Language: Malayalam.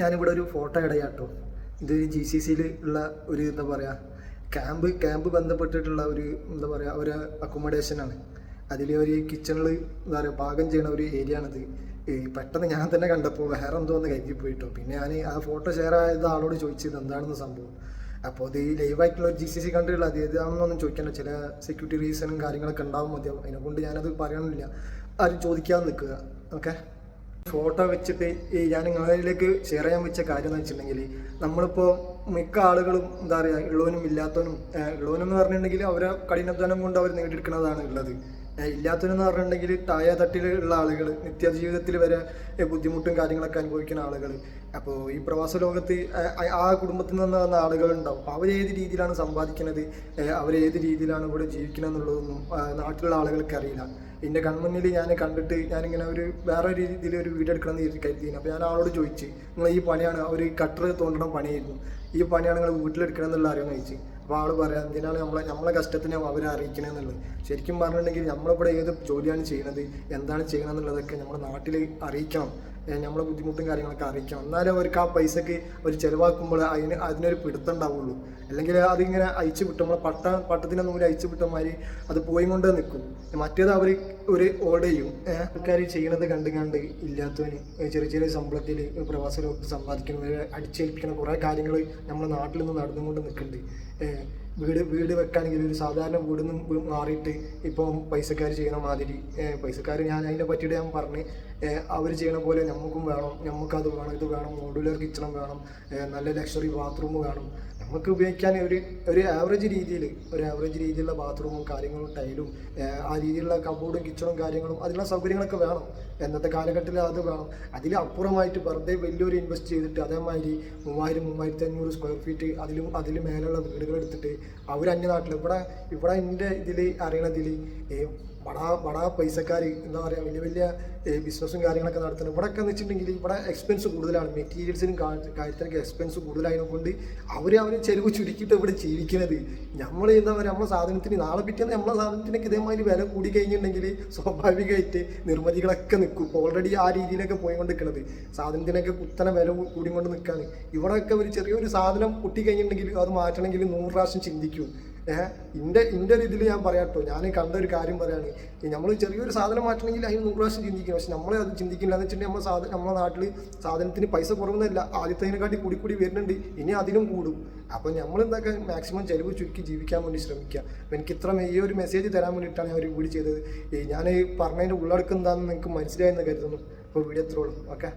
ഞാനിവിടെ ഒരു ഫോട്ടോ ഇടയാട്ടോ ഇത് ജി സി സിയിൽ ഉള്ള ഒരു എന്താ പറയുക ക്യാമ്പ് ക്യാമ്പ് ബന്ധപ്പെട്ടിട്ടുള്ള ഒരു എന്താ പറയുക ഒരു അക്കോമഡേഷനാണ് അതിൽ ഒരു കിച്ചണിൽ എന്താ പറയുക പാകം ചെയ്യണ ഒരു ഏരിയ ആണിത്. പെട്ടെന്ന് ഞാൻ തന്നെ കണ്ടപ്പോൾ വേറെ എന്തോ ഒന്ന് കരുതി പോയിട്ടോ പിന്നെ ഞാൻ ആ ഫോട്ടോ ഷെയർ ആയത് ആളോട് ചോദിച്ചത് എന്താണെന്ന് സംഭവം. അപ്പോൾ അത് ലൈവായിട്ടുള്ള ജി സി സി കണ്ടിട്ടുള്ള അത് ഏതാണെന്നൊന്നും ചോദിക്കണ്ട. ചില സെക്യൂരിറ്റി റീസണും കാര്യങ്ങളൊക്കെ ഉണ്ടാവും മതിയാവും അതിനെക്കൊണ്ട് ഞാനത് പറയണില്ല ആരും ചോദിക്കാതെ നിൽക്കുക. ഓക്കെ ഫോട്ടോ വെച്ചിട്ട് ഈ ഞാൻ നിങ്ങളിലേക്ക് ഷെയർ ചെയ്യാൻ വെച്ച കാര്യം എന്ന് വെച്ചിട്ടുണ്ടെങ്കിൽ നമ്മളിപ്പോൾ മിക്ക ആളുകളും എന്താ പറയുക ഉള്ളവനും ഇല്ലാത്തവനും ഉള്ളവനെന്ന് പറഞ്ഞിട്ടുണ്ടെങ്കിൽ അവരെ കഠിനാധ്വാനം കൊണ്ട് അവർ നേടിയെടുക്കുന്നതാണ് ഉള്ളത്. ഏഹ് ഇല്ലാത്തവനെന്ന് പറഞ്ഞിട്ടുണ്ടെങ്കിൽ താഴെ തട്ടിലുള്ള ആളുകൾ നിത്യജീവിതത്തിൽ വരെ ബുദ്ധിമുട്ടും കാര്യങ്ങളൊക്കെ അനുഭവിക്കുന്ന ആളുകൾ അപ്പോൾ ഈ പ്രവാസ ലോകത്ത് ആ- കുടുംബത്തിൽ നിന്ന് വന്ന ആളുകളുണ്ടാവും. അവർ ഏത് രീതിയിലാണ് സമ്പാദിക്കുന്നത് അവർ ഏത് രീതിയിലാണ് ഇവിടെ ജീവിക്കുന്നത് എന്നുള്ളതൊന്നും നാട്ടിലുള്ള ആളുകൾക്ക് അറിയില്ല. എന്റെ കൺമുന്നിൽ ഞാൻ കണ്ടിട്ട് ഞാനിങ്ങനെ ഒരു വേറെ രീതിയിൽ ഒരു വീട് എടുക്കണം എന്ന് കരുതി അപ്പോൾ ഞാൻ ആളോട് ചോദിച്ചു നിങ്ങൾ ഈ പണിയാണ് ഒരു കട്ടർ തോണ്ടണം പണിയായിരുന്നു. ഈ പണിയാണ് നിങ്ങൾ വീട്ടിലെടുക്കണം എന്നുള്ള അറിയാമെന്ന് ചോദിച്ചു. അപ്പോൾ ആൾ പറയാം എന്തിനാണ് നമ്മളെ നമ്മളെ കഷ്ടത്തിന് അവരെ അറിയിക്കണമെന്നുള്ളത് ശരിക്കും പറഞ്ഞിട്ടുണ്ടെങ്കിൽ നമ്മളിവിടെ ഏത് ജോലിയാണ് ചെയ്യണത് എന്താണ് ചെയ്യണം എന്നുള്ളതൊക്കെ നമ്മുടെ നാട്ടിൽ അറിയിക്കണം. നമ്മളെ ബുദ്ധിമുട്ടും കാര്യങ്ങളൊക്കെ അറിയിക്കണം. എന്നാലും അവർക്ക് ആ പൈസക്ക് അവർ ചിലവാക്കുമ്പോൾ അതിന് അതിനൊരു പിടുത്തം ഉണ്ടാവുള്ളൂ. അല്ലെങ്കിൽ അതിങ്ങനെ അയച്ചു വിട്ടു. നമ്മളെ പട്ട പട്ടത്തിന്റെ നൂൽ അയച്ചു വിട്ടമാതിരി അത് പോയി കൊണ്ട് നിൽക്കും. മറ്റേത് അവർ ഒരു ഓർഡർ ചെയ്യും. ആൾക്കാർ ചെയ്യണത് കണ്ട് കണ്ട് ഇല്ലാത്തവന് ചെറിയ ചെറിയ ശമ്പളത്തിൽ പ്രവാസ ലോകത്ത് സമ്പാദിക്കുന്നവരെ അടിച്ചേൽപ്പിക്കുന്ന കുറേ കാര്യങ്ങൾ നമ്മുടെ നാട്ടിൽ നിന്ന് നടന്നുകൊണ്ട് നിൽക്കുന്നുണ്ട്. വീട് വീട് വെക്കാണെങ്കിൽ ഒരു സാധാരണ വീട് നിന്ന് മാറിയിട്ട് ഇപ്പം പൈസക്കാർ ചെയ്യണ മാതിരി പൈസക്കാർ ഞാൻ അതിനെ പറ്റിയിട്ട് ഞാൻ പറഞ്ഞ് അവർ ചെയ്യണ പോലെ നമുക്കും വേണം നമുക്കത് വേണം ഇത് വേണം മോഡുലർ കിച്ചണും വേണം നല്ല ലക്ഷറി ബാത്റൂം വേണം നമുക്ക് ഉപയോഗിക്കാൻ ഒരു ഒരു ആവറേജ് രീതിയിൽ ഒരു ആവറേജ് രീതിയിലുള്ള ബാത്റൂമും കാര്യങ്ങളും ടൈലും ആ രീതിയിലുള്ള കബോർഡും കിച്ചണും കാര്യങ്ങളും അതിനുള്ള സൗകര്യങ്ങളൊക്കെ വേണം. എന്നത്തെ കാലഘട്ടത്തിൽ അത് വേണം. അതിൽ അപ്പുറമായിട്ട് വെറുതെ വലിയൊരു ഇൻവെസ്റ്റ് ചെയ്തിട്ട് അതേമാതിരി മൂവായിരം മൂവായിരത്തി അഞ്ഞൂറ് സ്ക്വയർ ഫീറ്റ് അതിലും അതിൽ മേലുള്ള വീടുകൾ എടുത്തിട്ട് അവർ അന്യനാട്ടിൽ ഇവിടെ ഇവിടെ എന്റെ ഇതിൽ അറിയണതിൽ ബടാ ബടാ പൈസക്കാർ എന്താ പറയുക വലിയ വലിയ ബിസിനസ്സും കാര്യങ്ങളൊക്കെ നടത്തുന്നത്. ഇവിടെയൊക്കെ എന്ന് വെച്ചിട്ടുണ്ടെങ്കിൽ ഇവിടെ എക്സ്പെൻസ് കൂടുതലാണ്. മെറ്റീരിയൽസിനും കാര്യത്തിനൊക്കെ എക്സ്പെൻസ് കൂടുതലായതുകൊണ്ട് അവർ അവർ ചെലവ് ചുരുക്കിയിട്ട് ഇവിടെ ജീവിക്കുന്നത്. നമ്മൾ എന്താ പറയുക നമ്മളെ സാധനത്തിന് നാളെ പിറ്റേന്ന് നമ്മളെ സാധനത്തിനൊക്കെ ഇതേമാതിരി വില കൂടി കഴിഞ്ഞിട്ടുണ്ടെങ്കിൽ സ്വാഭാവികമായിട്ട് നിർമ്മിതികളൊക്കെ നിൽക്കും. ഇപ്പോൾ ഓൾറെഡി ആ രീതിയിലൊക്കെ പോയിക്കൊണ്ട് നിൽക്കുന്നത് സാധനത്തിനൊക്കെ കുത്തനെ വില കൂടിക്കൊണ്ട് നിൽക്കുകയാണ് ഇവിടെയൊക്കെ ഒരു ചെറിയൊരു സാധനം പൊട്ടി കഴിഞ്ഞിട്ടുണ്ടെങ്കിൽ അത് മാറ്റണമെങ്കിൽ നൂറ് പ്രാവശ്യം ചിന്തിക്കും. ഏഹ് ഇന്റെ ഇന്റെ ഒരു ഇതിൽ ഞാൻ പറയാട്ടോ. ഞാൻ കണ്ട ഒരു കാര്യം പറയാണ്. നമ്മൾ ചെറിയൊരു സാധനം മാറ്റണമെങ്കിൽ അതിന് നൂറ് പ്രാവശ്യം ചിന്തിക്കും പക്ഷെ നമ്മളെ അത് ചിന്തിക്കില്ല എന്ന് വെച്ചിട്ടുണ്ടെങ്കിൽ നമ്മുടെ നമ്മുടെ നാട്ടിൽ സാധനത്തിന് പൈസ കുറവെന്നല്ല ആദ്യത്തേതിനെക്കാട്ടി കൂടി കൂടി വരുന്നുണ്ട്. ഇനി അതിനും കൂടും. അപ്പോൾ നമ്മൾ എന്താക്കുക മാക്സിമം ചിലവ് ചുരുക്കി ജീവിക്കാൻ വേണ്ടി ശ്രമിക്കുക. അപ്പം എനിക്ക് ഇത്ര ഈ ഒരു മെസ്സേജ് തരാൻ വേണ്ടിയിട്ടാണ് ഞാൻ ഒരു വീട് ചെയ്തത്. ഈ ഞാൻ പറഞ്ഞതിന്റെ ഉള്ളടക്കം എന്താണെന്ന് നിങ്ങൾക്ക് മനസ്സിലായെന്ന് കരുതുന്നു. അപ്പോൾ വീഡിയോ എത്രയോളും ഓക്കെ?